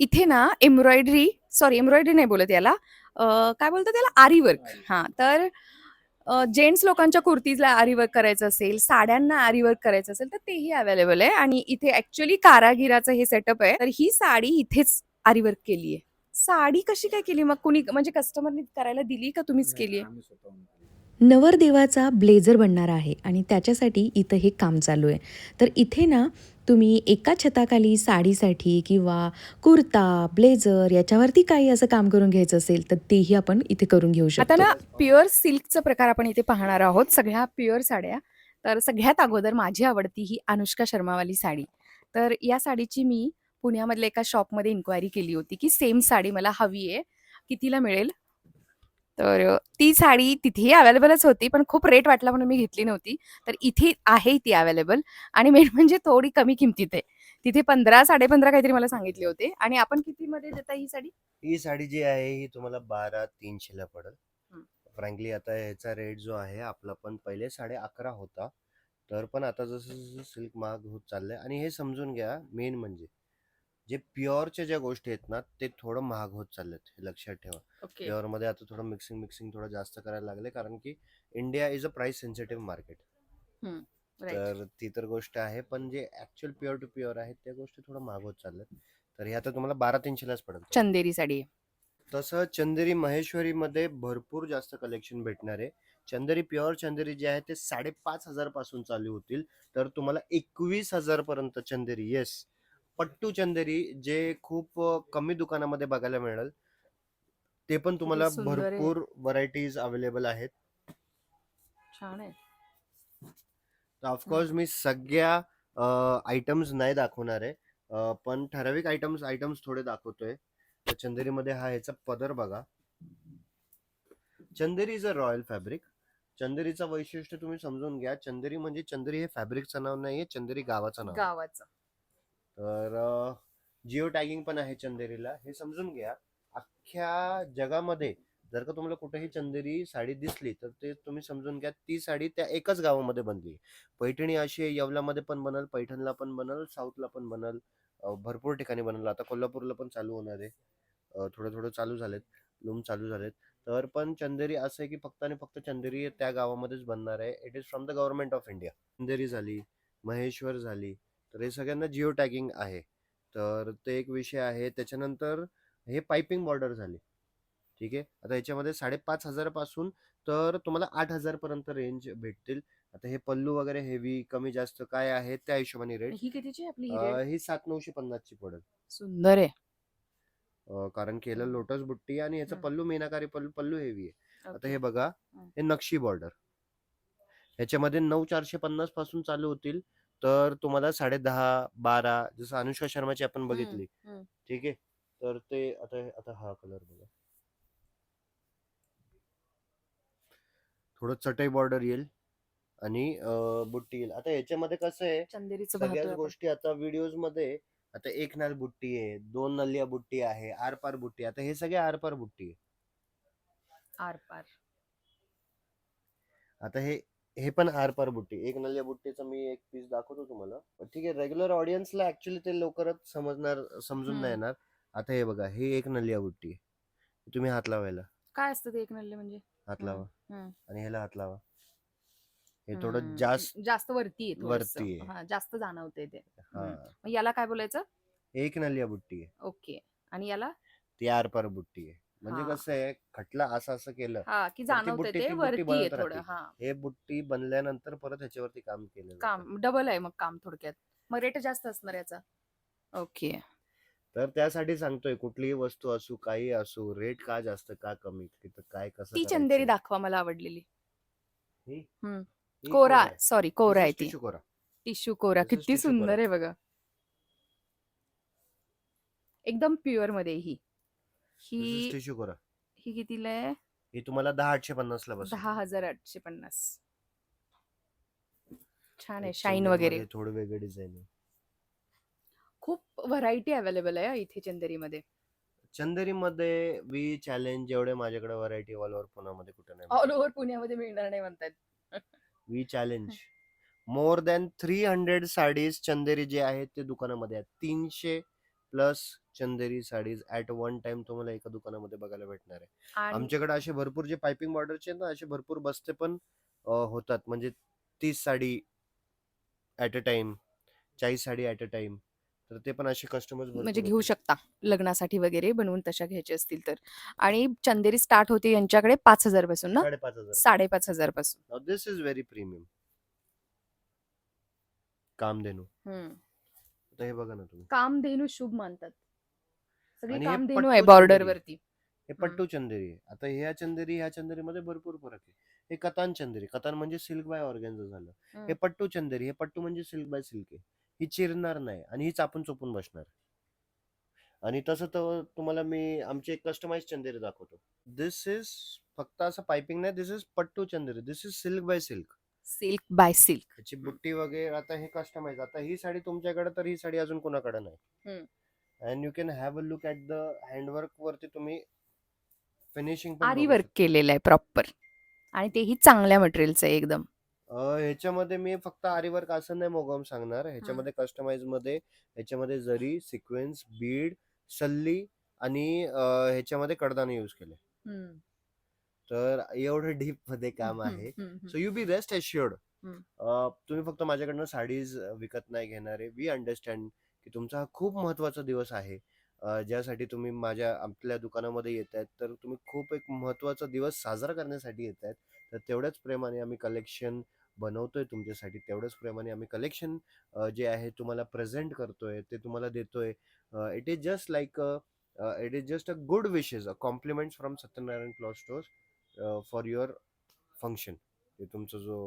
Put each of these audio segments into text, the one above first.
इथे ना embroidery sorry embroidery नाही बोलत याला. काय बोलतात त्याला आरी वर्क हां तर जेंट्स लोकांच्या कुर्तीजला आरी वर्क करायचं असेल साड्यांना आरी वर्क करायचं असेल तर तेही अवेलेबल आहे. आणि इथे ऍक्च्युली कारागिराचं हे सेटअप आहे. तर ही साडी इथेच आरी वर्क केली आहे साडी कशी काय केली? मग कुणी म्हणजे कस्टमरनी करायला दिली का तुम्हीच केली आहे. नवरदेवाचा ब्लेझर बनणार आहे आणि त्याच्यासाठी इथं हे काम चालू आहे. तर इथे ना तुम्ही एका छताखाली साडीसाठी किंवा कुर्ता ब्लेझर याच्यावरती काही असं काम करून घ्यायचं असेल तर तेही आपण इथे करून घेऊ आता शकतो. ना प्युअर सिल्कचा प्रकार आपण इथे पाहणार आहोत. सगळ्या प्युअर साड्या. तर सगळ्यात अगोदर माझी आवडती ही अनुष्का शर्मावाली साडी. तर या साडीची मी पुण्यामधल्या एका शॉपमध्ये इन्क्वायरी केली होती की सेम साडी मला हवी आहे. कितीला मिळेल? तर ती साडी तिथेही अवेलेबलच होती पण खूप रेट वाटला म्हणून मी घेतली नव्हती. तर इथे आहे ती अवेलेबल आणि मेन म्हणजे थोडी कमी किमतीत आहे. तिथे पंधरा साडेपंधरा काहीतरी मला सांगितले होते. आणि आपण कितीमध्ये देता ही साडी? ही साडी जी आहे ही तुम्हाला बारा तीनशेला पडेल. हं. फ्रँकली आता ह्याचा रेट जो आहे आपला पण पहिले साडे अकरा होता. तर पण आता जसं जसं सिल्क महाग होत चाललंय. आणि हे समजून घ्या मेन म्हणजे जे प्युअरच्या ज्या गोष्टी आहेत ना ते थोडं महाग होत चाललेत हे लक्षात ठेवा. ओके. प्युअरमध्ये आता थोडं मिक्सिंग मिक्सिंग थोडं जास्त करायला लागले कारण की India is a price sensitive market तर ती तर गोष्ट आहे पण जे ऍक्च्युअल प्युअर टू प्युअर आहेत त्या गोष्टी थोडं महाग होत चालल्यात. तर हे आता तुम्हाला बारा तीनशेलाच पडेल चंदेरी साडी आहे. तसं चंदेरी महेश्वरीमध्ये भरपूर जास्त कलेक्शन भेटणार आहे. चंदेरी प्युअर चंदेरी जे आहे ते साडेपाच हजारपासून चालू होतील. तर तुम्हाला एकवीस हजार पर्यंत चंदेरी येस पट्टू चंदेरी जे खूप कमी दुकानामध्ये बघायला मिळेल ते पण तुम्हाला सुंदर आहे. भरपूर व्हरायटीज अवेलेबल आहेत. छान आहे. ऑफकोर्स मी सगळ्या आयटम्स नाही दाखवणार आहे. अ, पण ठराविक आयटम्स आयटम्स थोडे दाखवतोय. तर चंदेरीमध्ये हा ह्याचा पदर बघा. Chanderi is a royal fabric चंदेरीचं वैशिष्ट्य तुम्ही समजून घ्या. चंदेरी म्हणजे चंदेरी हे फॅब्रिकचं नाव नाहीये चंदेरी गावाचं नाव आहे. गावाचं. तर जिओ टॅगिंग पण आहे चंदेरीला. हे समजून घ्या. अख्ख्या जगामध्ये जर का तुम्हाला कुठेही चंदेरी साडी दिसली तर ते तुम्ही समजून घ्या ती साडी त्या एकाच गावामध्ये बनली. पैठणी अशी आहे, पण बनल पैठणला पण बनल साऊथला पण बनल भरपूर ठिकाणी बनल. आता कोल्हापूरला पण चालू होणार आहे. थोडं थोडं चालू झालेत लूम चालू झालेत. तर पण चंदेरी असं आहे की फक्त आणि फक्त चंदेरी त्या गावामध्येच बनणार आहे. It is from the government of India Chanderi झाली महेश्वर झाली तर हे सगळ्यांना जिओ टॅगिंग आहे. तर ते एक विषय आहे. त्याच्यानंतर हे पाइपिंग बॉर्डर झाली. ठीक आहे? आता याच्यामध्ये साडेपाच हजारापासून तर तुम्हाला आठ हजारपर्यंत रेंज भेटतील. आता हे पल्लू वगैरे हेवी कमी जास्त काय आहे त्या हिशोबाने रेट ही कितीची आपली? ही? ही सात नऊशे पन्नासची पडेल. सुंदर आहे. अं, कारण केलं. लोटस बुट्टी आणि याचा हम्म. पल्लू मीनाकारी पल्लू पल्लू हेवी आहे. आता. हे बघा हम्म. हे नक्षी बॉर्डर ह्याच्यामध्ये नऊ चारशे पन्नासपासून चालू होतील. तर तुम्हाला साडे दहा बारा जसं अनुष्का शर्माची आपण बघितली. हम्म. ठीक आहे? तर ते आता आता हा कलर बघा. थोडं चटई बॉर्डर येईल आणि अं, बुट्टी येईल. आता याच्यामध्ये कसं आहे चंदेरीचं सगळ्याच पाहतोय आपण. गोष्टी आता व्हिडिओजमध्ये आता एक नाल बुट्टी आहे दोन नलिया बुट्टी आहे आरपार बुट्टी आता हे सगळे आरपार बुट्टी आहे. आरपार आता हे हे पण आरपार बुट्टी. एक नलिया बुट्टीचं मी एक पीस दाखवतो तुम्हाला. ठीक आहे रेग्युलर ऑडियन्सला ऍक्च्युली ते लवकरच समजणार समजून नाही. येणार. आता हे बघा हे एक नलिया बुट्टी आहे. तुम्ही हात लावायला. काय असतं ते एक नल्ले म्हणजे? हात लावा. आणि ह्याला हात लावा. हे थोडं जास्त जास्त वरती आहे थोडंसं. वरती आहे. हा, जास्त जाणवते ते. हा. मग याला काय बोलायचं? एक नलिया बुट्टी आहे. ओके. आणि याला? ती आरपार बुट्टी आहे. म्हणजे हा. कसं आहे खटला असं असं केलं हा की ती जाणवते बुट्टी- ते ती बुट्टी वरती आहे बनत थोडं राहते. हा हे बुट्टी बनल्यानंतर परत ह्याच्यावरती काम केलं जातं. काम डबल आहे मग काम थोडक्यात मग रेट जास्त असणार याचा ओके तर त्यासाठी सांगतोय कुठलीही वस्तू असू काही असू रेट का जास्त का कमी तिथं काय कसं ती करायचं? चंदेरी दाखवा मला आवडलेली ही? हम्म. ही कोरा आहे. सॉरी कोरा आहे ती कोरा टिश्यू कोरा This is किती tissue सुंदर. आहे बघा एकदम प्युअरमध्ये ही ही टिश्यू कोरा. ही कितीला आहे? ही तुम्हाला दहा आठशे पन्नास ला बस दहा हजार आठशे पन्नास. छान आहे शाईन वगैरे. थोडं वेगळं डिझाईन आहे. खूप व्हरायटी अवेलेबल आहे इथे चंदेरीमध्ये. चंदेरी मध्ये वी चॅलेंज जेवढे माझ्याकडे व्हरायटी ऑल ओव्हर पुण्यामध्ये कुठे ऑल नाही ओव्हर पुण्यामध्ये मिळणार नाही म्हणतात. We challenge more than three hundred saris Chanderi जे आहेत ते दुकानामध्ये आहेत. तीनशे plus Chanderi saris at one time तुम्हाला एका दुकानामध्ये बघायला भेटणार आहे. आणि आमच्याकडे असे भरपूर जे पायपिंग बॉर्डरचे ना असे भरपूर बस्ते पण अ, होतात. म्हणजे तीस साडी ऍट अ टाइम चाळीस साडी ऍट अ टाइम तर ते पण असे कस्टमर्स म्हणजे घेऊ शकता लग्नासाठी वगैरे बनवून तशा घ्यायच्या असतील तर. आणि चंदेरी स्टार्ट होते यांच्याकडे पाच हजारपासून ना? साडेपाच हजार साडेपाच हजारपासून. This is very premium Kamdhenu आता हे बघा ना तुम्ही. कामधेनू शुभ मानतात. सगळी आणि हे कामधेनू पट्टू आहे चंदेरी. बॉर्डर वरती हे पट्टू चंदेरी आहे. आता ह्या चंदेरी ह्या चंदेरीमध्ये भरपूर फरक आहे. हे कतान चंदेरी. कतान म्हणजे सिल्क बाय ऑर्गॅन्झा झालं. हम्म. हे पट्टू चंदेरी हे पट्टू म्हणजे सिल्क बाय सिल्क आहे. ही चिरणार नाही आणि ही चापून चोपून बसणार. आणि तसं तर तुम्हाला मी आमची एक कस्टमाइज चंदेरी दाखवतो. दिस इज फक्त असं पायपिंग नाही. This is pattu Chanderi. This is silk by silk. Silk by silk. त्याची बुट्टी वगैरे आता हे कस्टमाइज आता ही साडी तुमच्याकडे तर ही साडी अजून कोणाकडे नाही. And you can have a look at the handwork वरती तुम्ही फिनिशिंग आरी वर्क केलेलं आहे प्रॉपर आणि तेही चांगल्या मटेरियलचं आहे एकदम. ह्याच्यामध्ये मी फक्त आरी वर्क असं नाही मोगम सांगणार. ह्याच्यामध्ये कस्टमाइजमध्ये ह्याच्यामध्ये जरी सिक्वेन्स बीड सल्ली आणि ह्याच्यामध्ये कडदाने यूज केले. तर एवढं डीपमध्ये काम आहे. So you be rest assured. तुम्ही फक्त माझ्याकडनं साडीज विकत नाही घेणारे वी अंडरस्टँड की तुमचा हा खूप महत्त्वाचा दिवस आहे. ज्यासाठी तुम्ही माझ्या आपल्या दुकानामध्ये येत आहेत. तर तुम्ही खूप एक महत्त्वाचा दिवस साजरा करण्यासाठी येत आहेत. तर तेवढ्याच प्रेमाने आम्ही कलेक्शन बनवतोय तुमच्यासाठी. तेवढ्याच प्रेमाने आम्ही कलेक्शन जे आहे तुम्हाला प्रेझेंट करतोय ते तुम्हाला देतोय. It is just like it is just a good wishes a compliments from Satyanarayan cloth stores for your function तुमचा जो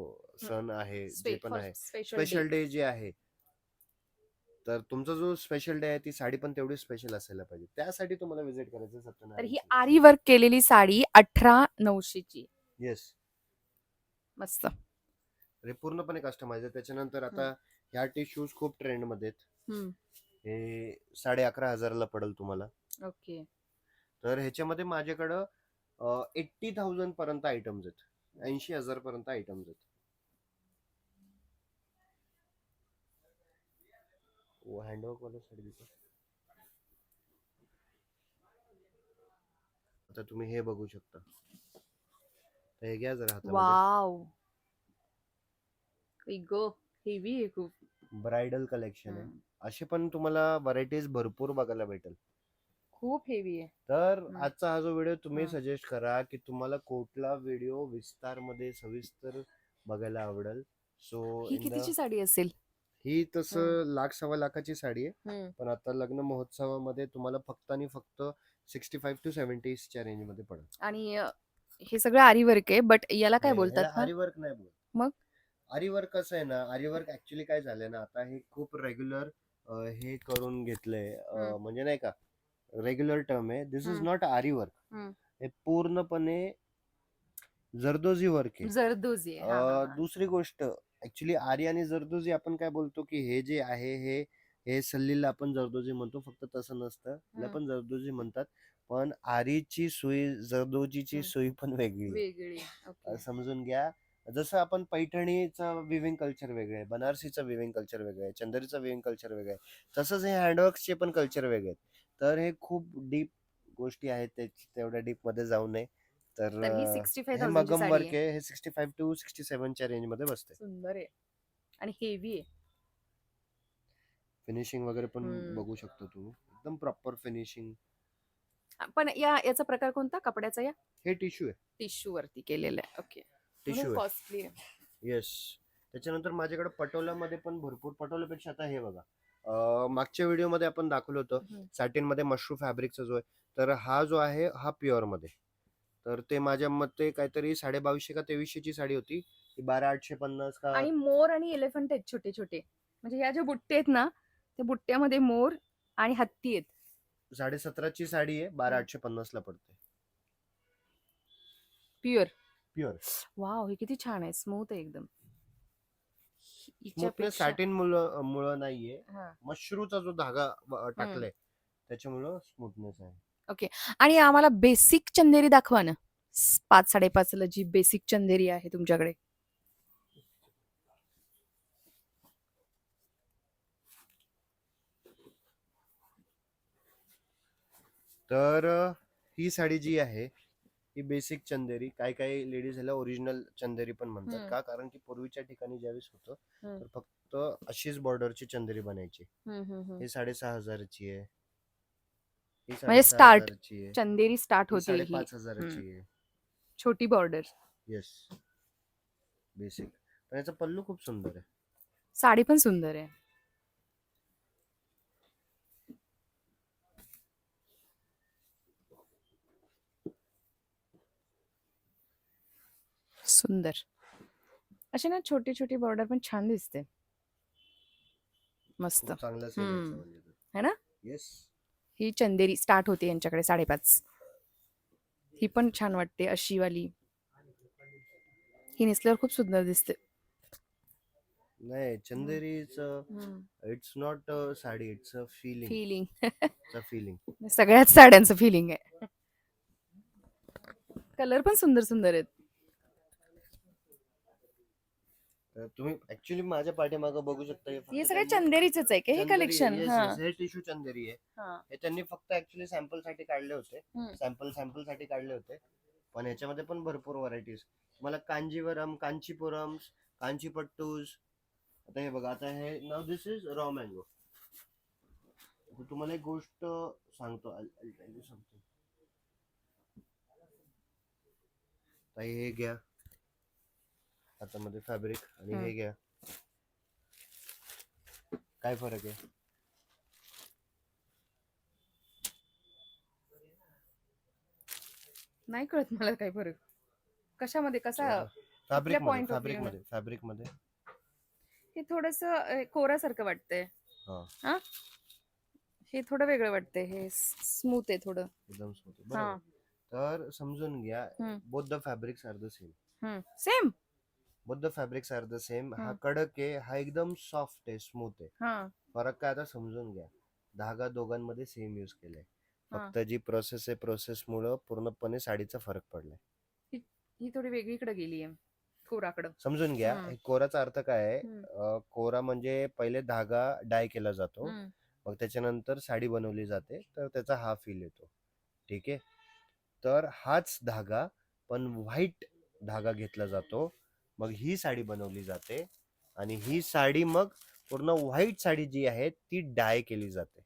सण आहे जे पण आहे स्पेशल डे जे आहे. तर तुमचा जो स्पेशल डे आहे ती साडी पण तेवढी स्पेशल असायला पाहिजे. त्यासाठी तुम्हाला विजिट करायचं तर ही सत्यनारायण आरी वर्क केलेली साडी अठरा नऊशेची. येस मस्त. हे पूर्णपणे कस्टमाइज आहे. त्याच्यानंतर आता ह्या टिश्यूज खूप ट्रेंडमध्ये. हे साडे अकरा हजाराला पडेल तुम्हाला. ओके. तर ह्याच्यामध्ये माझ्याकडं एट्टी थाउजंड पर्यंत आयटम्स आहेत. ऐंशी हजार पर्यंत आयटम्स आहेत. आता तुम्ही हे बघू शकता. हे घ्या जरा वाव. गो हेवी आहे खूप. ब्रायडल कलेक्शन आहे. असे पण तुम्हाला व्हरायटीज भरपूर बघायला भेटेल. खूप हेवी आहे तर. आजचा हा जो व्हिडिओ तुम्ही. सजेस्ट करा की तुम्हाला कुठला व्हिडिओ विस्तारमध्ये सविस्तर बघायला आवडेल सो ही कितीची साडी असेल ही तसं लाख सव्वा लाखाची साडी आहे. पण आता लग्न महोत्सवामध्ये तुम्हाला फक्त आणि फक्त सिक्स्टी फाईव्ह टू सेव्हन्टीच्या रेंजमध्ये पडेल आणि हे सगळं आरी वर्क आहे बट याला काय बोलतात ह्याला ना? आरी वर्क नाही बोलत मग? आरी वर्क कसं आहे ना आरी वर्क ऍक्च्युली काय झालंय ना आता हे खूप रेग्युलर हे करून घेतलंय. म्हणजे नाही का रेग्युलर टर्म आहे. This is. Not aari work. हे पूर्णपणे जरदोजी वर्क आहे. जरदोजी. दुसरी गोष्ट ऍक्च्युली आरी आणि जरदोजी आपण काय बोलतो की हे जे आहे हे हे सल्लीला आपण जरदोजी म्हणतो फक्त तसं नसतं. पण जरदोजी म्हणतात. पण आरीची सुई जरदोजीची. सुई पण वेगळी समजून घ्या. जसं आपण पैठणीचं विविंग कल्चर वेगळं आहे बनारसीचं विविंग कल्चर वेगळं आहे चंदेरीचं विविंग कल्चर वेगळं आहे तसंच हे हँडवर्क्सचे पण कल्चर वेगळे आहेत. तर हे खूप डीप गोष्टी आहेत ते तेवढ्या डीपमध्ये जाऊ नये. तर ही सिक्स्टी हे थाउजंडची मगम वर्क आहे. आहे. हे सिक्स्टी फाईव्ह टू सिक्स्टी सेव्हनच्या रेंजमध्ये बसते सुंदर आहे. आणि हेवी आहे. फिनिशिंग वगैरे पण हम्म. बघू शकता तुम्ही एकदम प्रॉपर फिनिशिंग पण या याचा प्रकार कोणता? कपड्याचा या? हे टिश्यू आहे. टिश्यू वरती केलेला आहे. ओके टिश्यू आहे. कॉस्टली आहे. येस त्याच्यानंतर माझ्याकडे पटोलामध्ये पण भरपूर पटोलापेक्षा आता हे बघा. मागच्या व्हिडिओमध्ये आपण दाखवलं होतं. सॅटिनमध्ये मशरूम फॅब्रिकचा जो आहे तर हा जो आहे हा प्युअरमध्ये तर ते माझ्या मते काहीतरी साडे बावीसशे का तेवीसशेची साडी होती. ती बारा आठशे पन्नास का आणि मोर आणि एलिफंट आहेत छोटे छोटे म्हणजे ह्या ज्या बुट्टे आहेत ना त्या बुट्ट्यामध्ये मोर आणि हत्ती आहेत. साडे सतराची साडी आहे बारा. आठशे पन्नास ला पडते. प्युअर. प्युअर. वाव हे किती छान आहे स्मूथ आहे एकदम. हिच्यापेक्षा- सॅटिन मुलं मुळे नाहीये. हा. मशरूचा जो धागा व- टाकलाय त्याच्यामुळं स्मूथनेस आहे. आणि आम्हाला बेसिक चंदेरी दाखवा ना. स- पाच साडेपाच ला जी बेसिक चंदेरी आहे तुमच्याकडे. तर अ, ही साडी जी आहे ही बेसिक चंदेरी काही काही लेडीज ह्याला ओरिजिनल चंदेरी पण म्हणतात. हम्म. का? कारण की पूर्वीच्या ठिकाणी ज्यावेळेस होतं हम्म. तर फक्त अशीच बॉर्डरची चंदेरी बनायची. ही साडेसहा हजाराची आहे. ही म्हणजे साडेसहा start हजाराची आहे. चंदेरी स्टार्ट ही होते ही. साडेपाच हजाराची आहे. छोटी बॉर्डर. येस. बेसिक. पण याचा पल्लू खूप सुंदर आहे. साडी पण सुंदर आहे. सुंदर. अशी ना छोटी छोटी बॉर्डर पण छान दिसते. मस्त. म्हणजे है ना? येस ही चंदेरी स्टार्ट होते यांच्याकडे साडेपाच. ही पण छान वाटते अशी वाली ही नेसल्यावर खूप सुंदर दिसते. नाही चंदेरीच it's not sari it's a feeling feeling feeling सगळ्याच साड्यांचं फिलिंग आहे. कलर पण सुंदर सुंदर आहेत. तर तुम्ही ऍक्च्युली माझ्या पाठीमागे बघू शकता हे फक्त हे सगळे त्यांनी- चंदेरीच आहे का? हे चंदेरी कलेक्शन yes, हा yes, हे टिश्यू चंदेरी आहे. हा. हे त्यांनी फक्त ऍक्च्युली सॅम्पलसाठी काढले होते. हम्म. सॅम्पल सॅम्पलसाठी काढले होते. पण याच्यामध्ये पण भरपूर व्हरायटीज तुम्हाला कांजीवरम कांचीपुरम कांचीपट्टूज आता हे बघा आता हे नाव दिस इज रॉ मँगो तुम्हाला एक गोष्ट सांगतो I'll- I'll tell you something. ताई हे घ्या. हातामध्ये फॅब्रिक आणि हे. घ्या. काय फरक आहे? नाही कळत मला काही फरक. कशामध्ये? कसा फॅब्रिकमध्ये of फॅब्रिक? मध्ये फॅब्रिकमध्ये. हे थोडस कोरासारखं वाटतंय. हा. हा? थोडं वेगळं वाटतंय. हे स्मूथ आहे थोडं. एकदम. हा बरोबर. तर समजून घ्या. Both the fabrics are the same same both the fabrics are the same. हा. कडक आहे हा एकदम सॉफ्ट आहे स्मूथ आहे. हा. फरक काय आता समजून घ्या. धागा दोघांमध्ये सेम युज केलाय. हा. फक्त जी प्रोसेस आहे प्रोसेस मुळे पूर्णपणे साडीचा फरक पडलाय. ही थोडी वेगळीकडे गेली आहे कोराकडं. समजून घ्या हम्म. हे कोराचा अर्थ काय आहे? हम्म. अं, कोरा म्हणजे पहिले धागा डाय केला जातो. हम्म. मग त्याच्यानंतर साडी बनवली जाते तर त्याचा हा फील येतो. ठीक आहे? तर हाच धागा पण व्हाईट धागा घेतला जातो. मग ही साडी बनवली जाते. आणि ही साडी मग पूर्ण व्हाईट साडी जी आहे ती डाय केली जाते.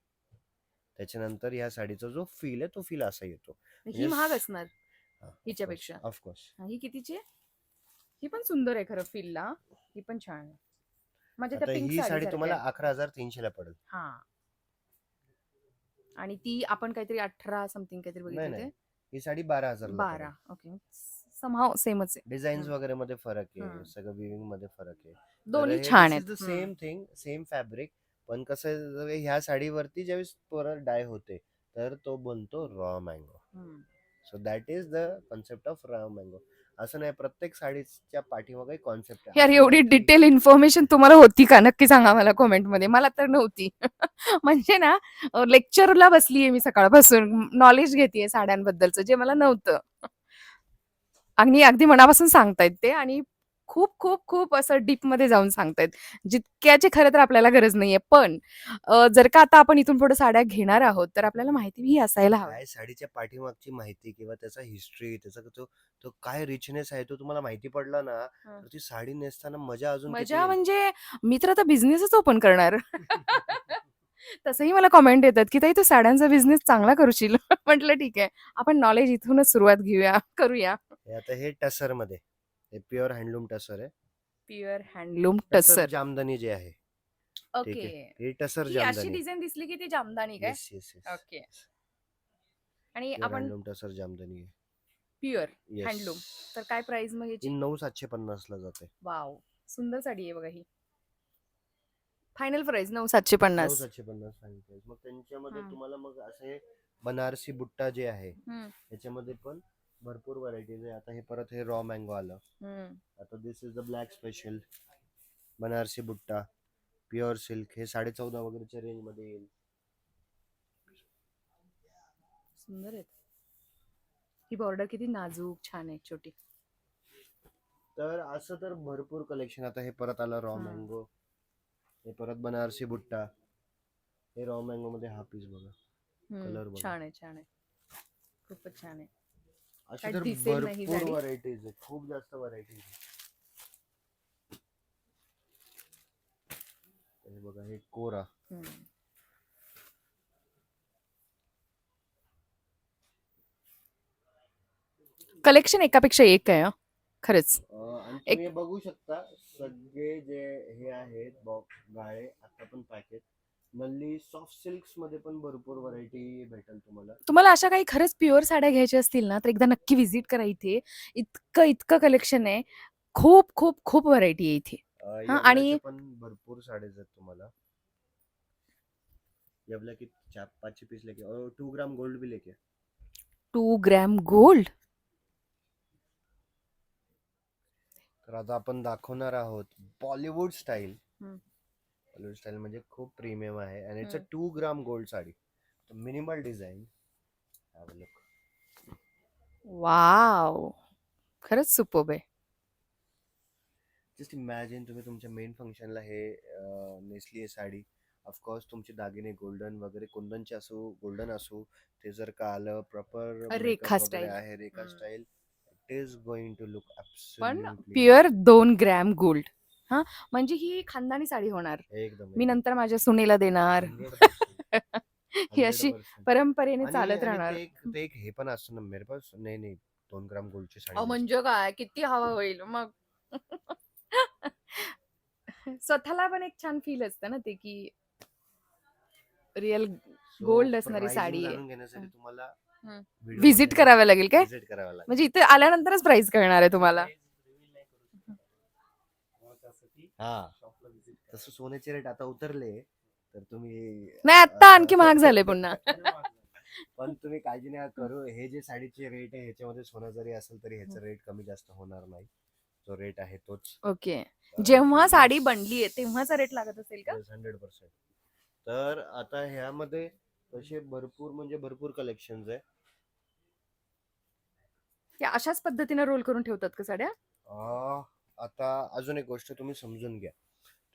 त्याच्यानंतर ह्या साडीचा जो फील आहे तो फील असा येतो. ही Yes. महाग असणार हिच्यापेक्षा. ऑफकोर्स हा, कितीची आहे? ही पण सुंदर आहे खरं फीलला म्हणजे ही पण छान आहे. पिंक ही साडी तुम्हाला अकरा हजार तीनशे ला पडेल. हा. आणि ती आपण काहीतरी अठरा समथिंग काहीतरी बघितलं ही साडी बारा हजार बारा. ओके. समहाव सेमच आहे. डिझाईन्स. वगैरे मध्ये फरक आहे हम्म. सगळं विविंगमध्ये फरक आहे. दोन्ही छान आहेत. सेम थिंग सेम फॅब्रिक पण कसं आहे, जर ह्या साडीवरती ज्यावेळेस परत डाय होते तर तो बनतो raw mango hmm. So that is the concept of raw mango असं नाही प्रत्येक साडीच्या पाठीमागे कॉन्सेप्ट यार एवढी डिटेल इन्फॉर्मेशन तुम्हाला होती का? नक्की सांगा मला कमेंटमध्ये. मला तर नव्हती. म्हणजे ना लेक्चरला बसलीये मी सकाळपासून. नॉलेज घेतेय साड्यांबद्दलचं जे मला नव्हतं. आणि अगदी मनापासून सांगतायत ते आणि खूप खूप खूप असं डीपमध्ये जाऊन सांगतायत. जितक्याची खरं तर आपल्याला गरज नाहीये. पण जर का आता आपण इथून पुढे साड्या घेणार आहोत तर आपल्याला माहिती ही असायला हवी. काय साडीच्या पाठीमागची माहिती किंवा त्याचा हिस्ट्री त्याचा तो तो काय रिचनेस आहे तो तुम्हाला माहिती पडला ना. तर ती साडी नेसताना मजा अजून मजा. म्हणजे मी तर आता बिझनेसच ओपन करणार. तसंही मला कमेंट येतात की ताई तू साड्यांचा बिझनेस चांगला करशील. म्हटलं ठीक आहे. आपण नॉलेज इथूनच सुरुवात घेऊया करूया. हे आता हे टसरमध्ये. हे प्युअर हँडलूम टसर आहे. Pure handloom tussar tussar. Jamdani जे आहे. ओके. हे टसर ही अशी जामदानी. डिझाईन दिसली की ती जामदानी काय? ओके. आणि प्युअर आपण हँडलूम टसर जामदानी आहे. Pure Yes. हँडलूम. तर काय प्राइस मग ही याची नऊ सातशे पन्नास ला जाते. वाव. सुंदर साडी आहे बघा ही. फायनल प्राइस नऊ सातशे नऊ पन्नास सातशे पन्नास सांगितले मग त्यांच्यामध्ये हम्म. तुम्हाला मग असे बनारसी बुट्टा जे आहे हम्म, त्याच्यामध्ये पण भरपूर व्हरायटीज आहे. आता हे परत हे रॉ मँगो आलं. आता this is the black special Banarasi बुट्टा pure silk हे साडे चौदा वगैरेच्या रेंजमध्ये येईल. सुंदर आहेत. ही बॉर्डर किती नाजूक छान आहे छोटी. तर असं तर भरपूर कलेक्शन आता हे परत आलं रॉ. मँगो हे परत बनारसी बुट्टा. हे रॉ मँगो मध्ये हा पीस बघा. बघा. छान आहे छान आहे. खूपच छान आहे. अशी तर दिसेल नाही भरपूर. व्हरायटीज आहे खूप जास्त व्हरायटीज हे बघा हे कोरा हम्म. कलेक्शन एकापेक्षा एक आहे हं. खरंच अं, आणि एक- तुम्ही बघू शकता सगळे जे हे आहेत बॉक्स गाळे आता पण पॅकेट नल्ली सॉफ्ट सिल्क्समध्ये पण भरपूर व्हरायटी भेटेल तुम्हाला. तुम्हाला अशा काही खरंच प्युअर साड्या घ्यायच्या असतील ना तर एकदा नक्की व्हिजिट करा इथे. इतकं इतकं कलेक्शन आहे. खूप खूप खूप व्हरायटी आहे इथे. अं, हा, आणि- पण भरपूर साड्या आहेत तुम्हाला. की चार पाचशे पीस लेके और टू ग्राम गोल्ड भी लेके. टू ग्रॅम गोल्ड तर आता आपण दाखवणार आहोत बॉलिवूड स्टाईल हम्म. बॉलिवूड स्टाईल म्हणजे खूप प्रीमियम आहे आणि it's a. Two gram gold sari. Minimal design wow खरंच सुपोब आहे. जस्ट इमॅजिन तुम्ही तुमच्या मेन फंक्शनला हे नेसली आहे साडी. ऑफकोर्स तुमचे दागिने गोल्डन वगैरे कुंदनचे असो गोल्डन असो ते जर का आलं प्रॉपर रेखा style. आहे Rekha. Style it is going to look पण प्युअर दोन ग्रॅम गोल्ड हा म्हणजे ही खानदानी साडी होणार एकदम मी नंतर माझ्या सुनेला देणार 100%. ही अशी 100%. परंपरेने चालत राहणार ते एक हे पण असतं ना मेरे पास नाही नाही दोन ग्राम गोल्डची साडी अहो. म्हणजे काय किती हवा होईल मग स्वतःला पण एक छान फील असतं ना ते की रिअल So, gold असणारी pricing साडी आहे. जाणून घेण्यासाठी. तुम्हाला हं. Visit मध्ये करावं लागेल काय? करावं लागेल म्हणजे इथे आल्यानंतरच प्राइस कळणार आहे तुम्हाला हा. तसं सोन्याचे रेट आता उतरले तर तुम्ही नाही आता आणखी महाग झाले पुन्हा. पण तुम्ही काळजी नका करू. हे जे साडीचे रेट आहे ह्याच्यामध्ये सोनं जरी असेल तरी ह्याचं रेट कमी जास्त होणार नाही. जो रेट आहे तोच. ओके. जेव्हा साडी बनली आहे तेव्हाचा रेट लागत असेल का? हंड्रेड पर्सेंट तर आता ह्यामध्ये तसे भरपूर म्हणजे भरपूर कलेक्शन आहे. अशाच पद्धतीने रोल करून ठेवतात का साड्या? आता अजून एक गोष्ट तुम्ही समजून घ्या.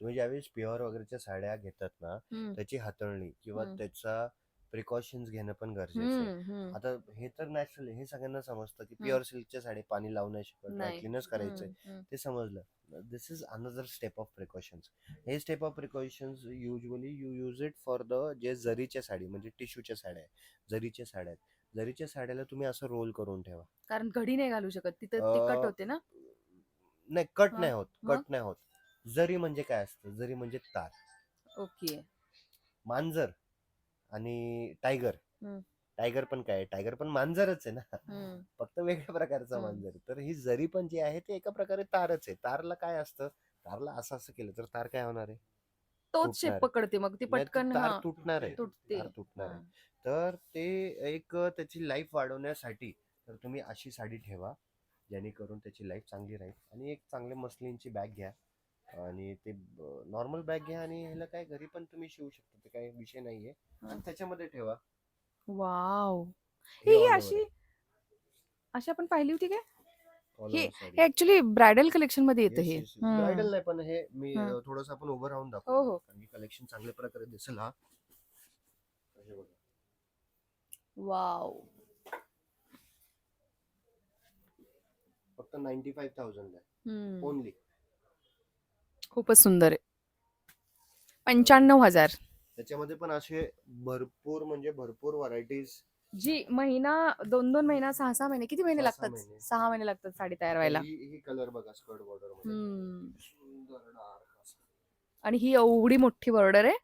तुम्ही ज्यावेळेस प्युअर वगैरेच्या साड्या घेतात ना त्याची हाताळणी किंवा. त्याचा प्रिकॉशन्स घेणं पण गरजेचं आहे. आता हे तर नॅचरल हे सगळ्यांना समजतं की. प्युअर सिल्कच्या साडी पाणी लावू नाही शकत नाही. क्लीनच करायचंय. ते समजलं. This is another step of precautions हे step of precautions usually you use it for the जे जरीच्या साडी म्हणजे टिश्यूच्या साड्या आहे जरीच्या साड्या आहेत. जरीच्या साड्याला तुम्ही असं रोल करून ठेवा. कारण घडी नाही घालू शकत. तिथं कट होते ना? नाही कट नाही होत मग? कट नाही होत. जरी म्हणजे काय असतं जरी म्हणजे तार. ओके. मांजर आणि टायगर हम्म. टायगर पण काय टायगर पण मांजरच आहे ना. हम्म, फक्त वेगळ्या प्रकारचा हम्म. मांजर तर ही जरी पण जी आहे ते एका प्रकारे तारच आहे. तारला काय असतं? तारला असं असं केलं तर तार काय होणार आहे? तोच शेप तुटणार. पकडते मग ती नाही, पटकन तार हा, तुटणार आहे. तुटते. तार तुटणार आहे. हा. तर ते एक त्याची लाईफ वाढवण्यासाठी तर तुम्ही अशी साडी ठेवा. जेणेकरून त्याची लाईफ चांगली राहील. आणि एक चांगले मसलिनची बॅग घ्या. आणि ते नॉर्मल बॅग घ्या आणि ह्याला काय घरी पण तुम्ही शिवू शकता. ते काही विषय नाहीये. आणि त्याच्यामध्ये ठेवा. वाव हे ही अशी अशी आपण पाहिली होती काय? हे-. हे ऍक्च्युली ब्रायडल कलेक्शनमध्ये येतं हे. Bridal नाही पण हे मी. थोडस आपण उभं राहून हो, दाखवतो. हो. कारण की कलेक्शन चांगल्या प्रकारे दिसेल हा. हे. वाव फक्त नाईन्टी फाईव्ह थाउजंड आहे. ओनली खूपच सुंदर आहे. पंच्याण्णव हजार. त्याच्यामध्ये पण असे भरपूर म्हणजे भरपूर व्हरायटीज जी महिना दोन दोन महिना सहा सहा महिने किती महिने सहा- सहा लागतात? महिने. सहा महिने लागतात साडी तयार व्हायला. ही ही कलर बघा स्कर्ट बॉर्डरमध्ये. हम्म. सुंदर डार्क असं. आणि ही एवढी मोठी बॉर्डर आहे.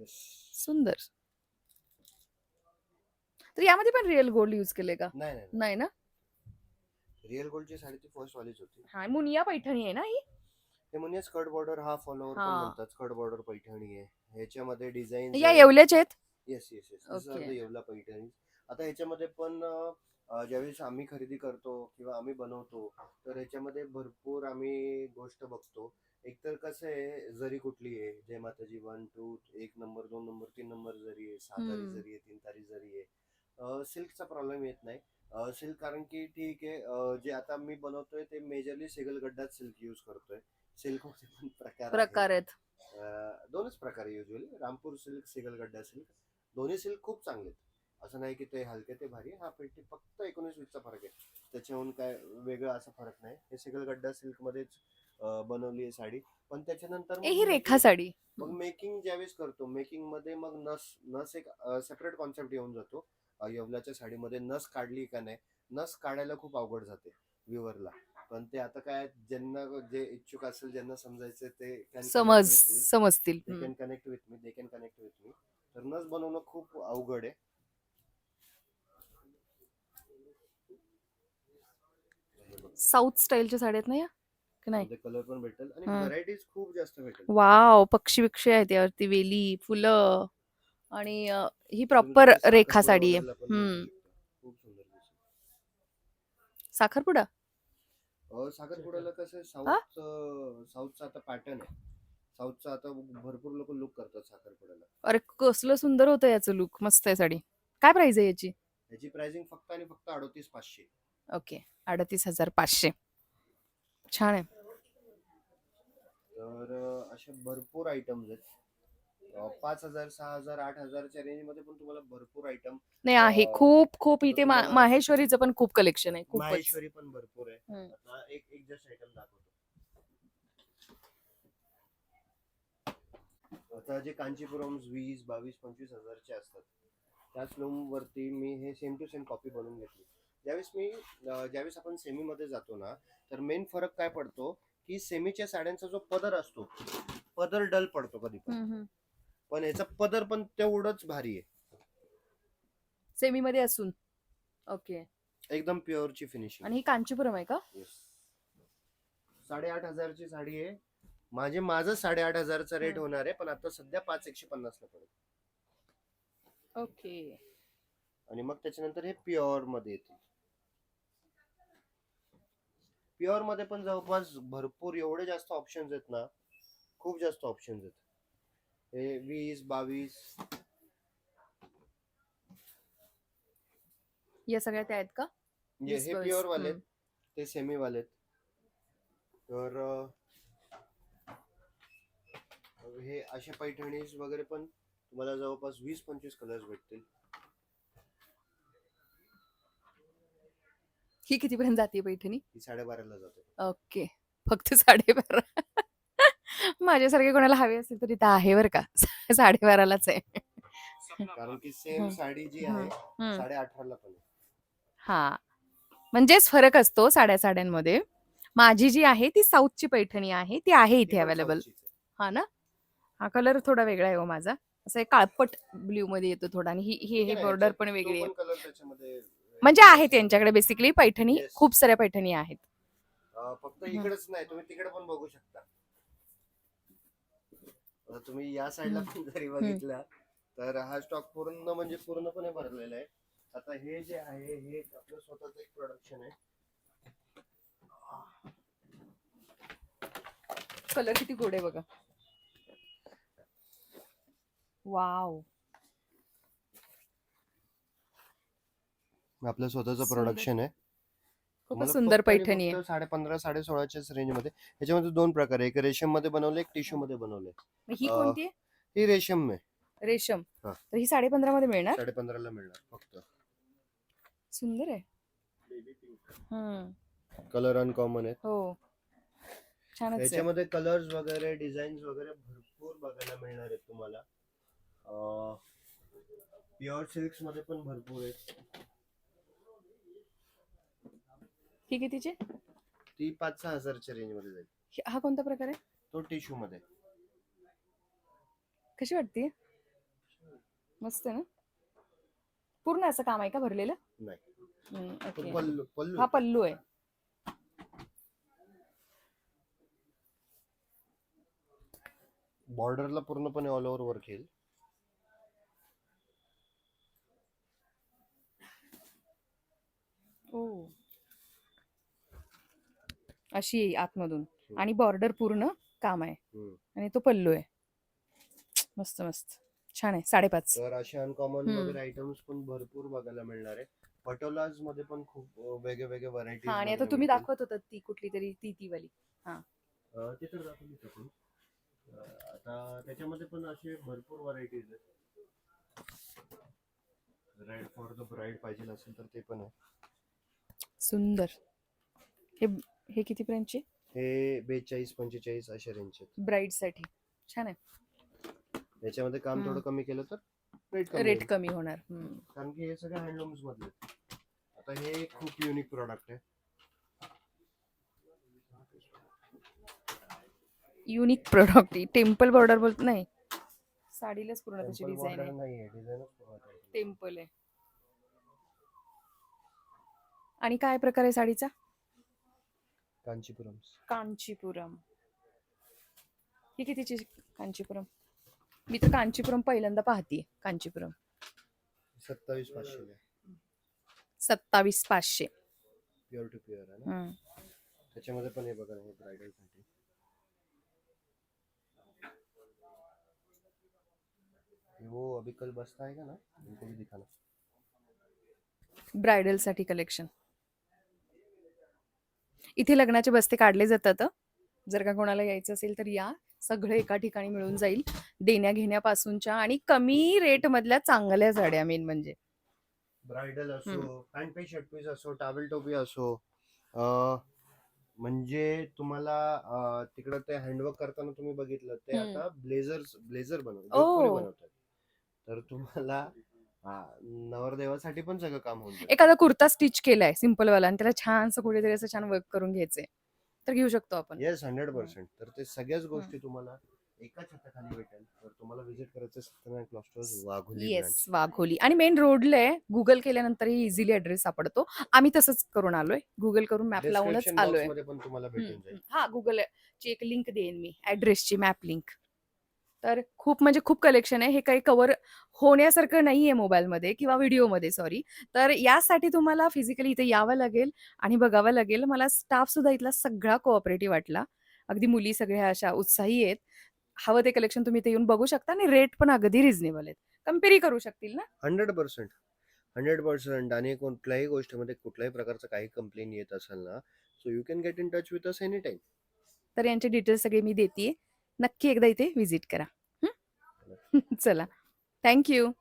Yes. सुंदर. तर यामध्ये पण रिअल गोल्ड युज केले का? नाही नाही. नाही ना? रिअल गोल्डची साडी ती फर्स्ट वालीच होती. हा मुनिया पैठणी आहे ना ही? हे म्हणजे स्कर्ट बॉर्डर हा फॉलोअर पण हा. म्हणतात स्कर्ट बॉर्डर पैठणी आहे. ह्याच्यामध्ये डिझाईन या येवल्याचे आहेत? Yes yes yes Okay. Yeola Paithani. आता ह्याच्यामध्ये पण अं, ज्यावेळेस आम्ही खरेदी करतो किंवा आम्ही बनवतो तर ह्याच्यामध्ये भरपूर आम्ही गोष्ट बघतो. एकतर कसं आहे जरी कुठली आहे जय माताजी वन टू एक नंबर दोन नंबर तीन नंबर जरी आहे सहा तारी हम्म. जरी आहे तीन तारी जरी आहे सिल्कचा प्रॉब्लेम येत नाही. सिल्क कारण की ठीक आहे जे आता मी बनवतोय ते मेजरली सिगल गड्डात सिल्क यूज करतोय. सिल्क पण प्रकार आहेत. प्रकार आहेत. दोनच प्रकार युजली रामपूर सिल्क सिगलगड्डा सिल्क. दोन्ही सिल्क खूप चांगले आहेत. असं नाही की ते हलके ते भारी हा पेटी फक्त एकोणीस वीसचा फरक आहे. त्याच्याहून काय वेगळं असा फरक नाही. हे सगळं गड्डा सिल्क मध्येच बनवली आहे साडी. पण त्याच्यानंतर ही रेखा साडी. मग मेकिंग ज्यावेळेस करतो मेकिंगमध्ये मग नस नस एक सेपरेट कॉन्सेप्ट येऊन जातो. अं, येवल्याच्या साडीमध्ये नस काढली का नाही नस काढायला खूप अवघड जाते व्ह्युअरला पण ते आता काय ज्यांना जे इच्छुक असेल ज्यांना समजायचं ते समज. समजतील. Connect with me they can connect with me. तर नस बनवणं खूप अवघड आहे. साऊथ स्टाईलच्या साड्या आहेत ना या? की नाही? कलर पण भेटेल आणि. व्हरायटीज खूप जास्त भेटेल. वाव पक्षी बिक्षी आहेत यावरती वेली फुलं. आणि अ, ही प्रॉपर रेखा साडी आहे. हम्म. दिसेल. साखरपुडा? साखरपुड्याला कसं हा? साऊथ साऊथचा आता पॅटर्न आहे. साऊथचा आता भरपूर लोक लुक करतात साखरपुड्याला. अरे कसलं सुंदर होतं याचं लुक मस्त आहे साडी. काय प्राइस आहे याची? याची प्राइसिंग फक्त आणि फक्त अडोतीस पाचशे. ओके. अडतीस हजार पाचशे. छान आहे. तर अ, असे भरपूर आयटम्स आहेत. पाच हजार सहा हजार आठ हजारच्या रेंजमध्ये पण तुम्हाला भरपूर आयटम नाही आहे. खूप खूप इथे मा- तुम्हाला- माहेश्वरीचं पण खूप कलेक्शन आहे. खूपच. माहेश्वरी पण भरपूर आहे. हम्म. आता एक एक जस्ट आयटम दाखवतो. आता जे कांचीपुरम वीस बावीस पंचवीस हजारचे असतात. त्याच लूम वरती मी हे सेम टू सेम कॉपी बनवून घेतली. ज्यावेळेस मी अं, ज्यावेळेस आपण सेमी मध्ये जातो ना तर मेन फरक काय पडतो? की सेमीच्या साड्यांचा जो पदर असतो पदर डल पडतो कधी पण. हम्म, हम्म. पण याचा पदर पण तेवढंच भारी आहे. सेमी मध्ये असून. ओके. एकदम प्युअरची फिनिशिंग. आणि ही कांचीपुरम आहे का. साडेआठ हजारची साडी आहे. माझे माझं साडेआठ हजारचा रेट. होणार आहे पण आता सध्या पाच एकशे पन्नास ला पडेल. ओके. आणि मग त्याच्यानंतर हे प्युअरमध्ये येते प्युअरमध्ये पण जवळपास भरपूर एवढे जास्त ऑप्शन्स आहेत ना खूप जास्त ऑप्शन्स आहेत. हे वीस बावीस. या सगळ्या त्या आहेत का? म्हणजे वीस हे बावीस. प्युअर वाले आहेत. ते सेमी वाले आहेत. तर अं, हे अशा पैठणीज वगैरे पण तुम्हाला जवळपास वीस पंचवीस कलर्स भेटतील. ही कितीपर्यंत जाते पैठणी? ही साडेबाराला जाते. ओके. फक्त साडेबारा. माझ्यासारखे कोणाला हवे असेल तर इथं आहे बरं का साडेबारालाच आहे कारण की सेम. साडी जी. आहे. साडे अठराला पण आहे. हा म्हणजेच फरक असतो साड्या साड्यांमध्ये माझी जी आहे ती साऊथची पैठणी आहे ती आहे ती इथे पण अवेलेबल साऊथचीच आहे. हा ना हा कलर थोडा वेगळा आहे हो माझा असं एक काळपट ब्ल्यू मध्ये येतो थोडा आणि ही ही हे बॉर्डर याच्यात पण तो वेगळी आहे त्याच्यामध्ये म्हणजे आहे त्यांच्याकडे बेसिकली पैठणी Yes. खूप साऱ्या पैठणी आहेत अं, फक्त हम्म. इकडेच नाही तुम्ही तिकडे पण बघू शकता तुम्ही या साईडला. पण जरी बघितला तर हा स्टॉक पूर्ण म्हणजे पूर्णपणे भरलेला आहे. आता हे जे आहे हे आपलं स्वतःच एक प्रोडक्शन आहे. कलर किती गोड आहे बघा. वाव आपलं स्वतःचं. प्रोडक्शन आहे. खूपच सुंदर पैठणी फक्त साडे पंधरा साडे सोळाच्याच रेंजमध्ये ह्याच्यामध्ये दोन प्रकार आहे. एक रेशममध्ये बनवले एक टिश्यू मध्ये बनवले. आहे ही कोणती आहे? ही रेशम आहे. रेशम. हा. तर ही साडे पंधरा मध्ये मिळणार? साडे पंधराला मिळणार फक्त. सुंदर आहे. हम्म. कलर अनकॉमन आहे हो. छानच आहे. याच्यामध्ये कलर्स वगैरे डिझाईन्स वगैरे भरपूर बघायला मिळणार आहेत तुम्हाला. प्युअर सिल्क्समध्ये पण भरपूर आहेत. ही कितीची? ती पाच सहा हजारच्या रेंजमध्ये जाईल. ही- हा कोणता प्रकार आहे? तो टिश्यू मध्ये. कशी वाटते? मस्त आहे ना? पूर्ण असं काम आहे का भरलेलं? नाही. हम्म, तो ओके. पल्लू पल्लू हा पल्लू आहे. बॉर्डरला पूर्णपणे ऑल ओव्हर वर्क येईल. ओ. अशी आहे आतमधून. आणि बॉर्डर पूर्ण काम आहे. आणि तो पल्लू आहे. मस्त मस्त. छान आहे. साडेपाच. तर असे अनकॉमन. वगैरे आयटम्स पण भरपूर बघायला मिळणार आहे. पटोलाजमध्ये पण खूप वेगळे वेगळे व्हरायटी हा आणि आता तुम्ही दाखवत होतात ती कुठली तरी ती ती वाली. ते तर दाखवलीच आपण. आता त्याच्यामध्ये पण असे भरपूर व्हरायटीज आहेत. रेड फॉर द ब्राईड पाहिजे असेल तर ते पण आहे. सुंदर. हे हे किती पर्यंतचे? हे बेचाळीस पंचेचाळीस अशा रेंजचे ब्राईडसाठी छान आहे. याच्यामध्ये काम हम्म. थोडं कमी केलं तर रेट कमी रेट होईल. कमी होणार. हम्म. कारण की हे सगळे हँडलूम्स मधले आहेत. आता हे खूप युनिक प्रोडक्ट आहे. युनिक प्रोडक्ट टेम्पल बॉर्डर बोलत नाही. साडीलाच पूर्ण त्याची Temple डिझाईन border आहे. नाहीये. डिझाईनच पूर्ण आहे. टेम्पल आहे. आणि काय प्रकार आहे साडीचा? कांचीपुरम. कांचीपुरम. ही कितीची कांचीपुरम? मी तर कांचीपुरम पहिल्यांदा पाहतीये कांचीपुरम. सत्तावीस पाचशे सत्तावीस पाचशे. प्युअर टू प्युअर आहे ना. त्याच्यामध्ये पण हे बघा हे ब्रायडलसाठी. ये वो अभी कल बसता है का ना? उनको भी दिखाना ब्रायडलसाठी कलेक्शन इथे लग्नाचे बस्ते काढले जातात जर का कोणाला यायचं असेल तर या. सगळं एका ठिकाणी मिळून जाईल. देण्या घेण्यापासूनच्या आणि कमी रेट मधल्या चांगल्या साड्या मेन म्हणजे. ब्रायडल असो पॅन्ट पीस शर्ट पीस असो टावेल टोपी असो म्हणजे तुम्हाला तिकडं ते हँडवर्क करताना तुम्ही बघितलं ते. आता ब्लेझर ब्लेझर बनवतात. तर तुम्हाला हा, नवरदेवासाठी पण सगळं काम होऊन जाईल. एखादा कुर्ता स्टिच केलाय सिंपल वाला आणि त्याला छानसं कुठेतरी असं छान वर्क करून घ्यायचंय तर घेऊ शकतो आपण. येस हंड्रेड पर्सेंट तर ते सगळ्याच गोष्टी तुम्हाला एका छताखाली भेटेल. तर तुम्हाला विजिट करायचं Satyanarayan cloth stores Wagholi yes branch. Wagholi. आणि मेन रोडला आहे गुगल केल्यानंतर इझिली ऍड्रेस सापडतो. आम्ही तसंच करून आलोय. गुगल करून मॅप लावूनच Description box आलोयमध्ये पण तुम्हाला भेटून हम्म, जाईल. हम्म. हा गुगल ची एक लिंक देईन मी ऍड्रेसची मॅप लिंक तर खूप म्हणजे खूप कलेक्शन आहे. हे काही कव्हर होण्यासारखं नाहीये मोबाईलमध्ये किंवा व्हिडिओमध्ये सॉरी तर यासाठी तुम्हाला फिजिकली इथे यावं लागेल आणि बघावं लागेल. मला स्टाफ सुद्धा इथला सगळा कोऑपरेटिव्ह वाटला. अगदी मुली सगळ्या अशा उत्साही आहेत. हवं ते कलेक्शन तुम्ही इथे येऊन बघू शकता आणि रेट पण अगदी रिझनेबल आहेत. कम्पेअरही करू शकतील ना? हंड्रेड पर्सेंट हंड्रेड पर्सेंट आणि कुठल्याही गोष्टीमध्ये कुठल्याही प्रकारचं काही कंप्लेन येत असेल ना so you can get in touch with us any time तर यांचे डिटेल्स सगळे मी देते नक्की एकदा इथे व्हिजिट करा? चला. थँक्यू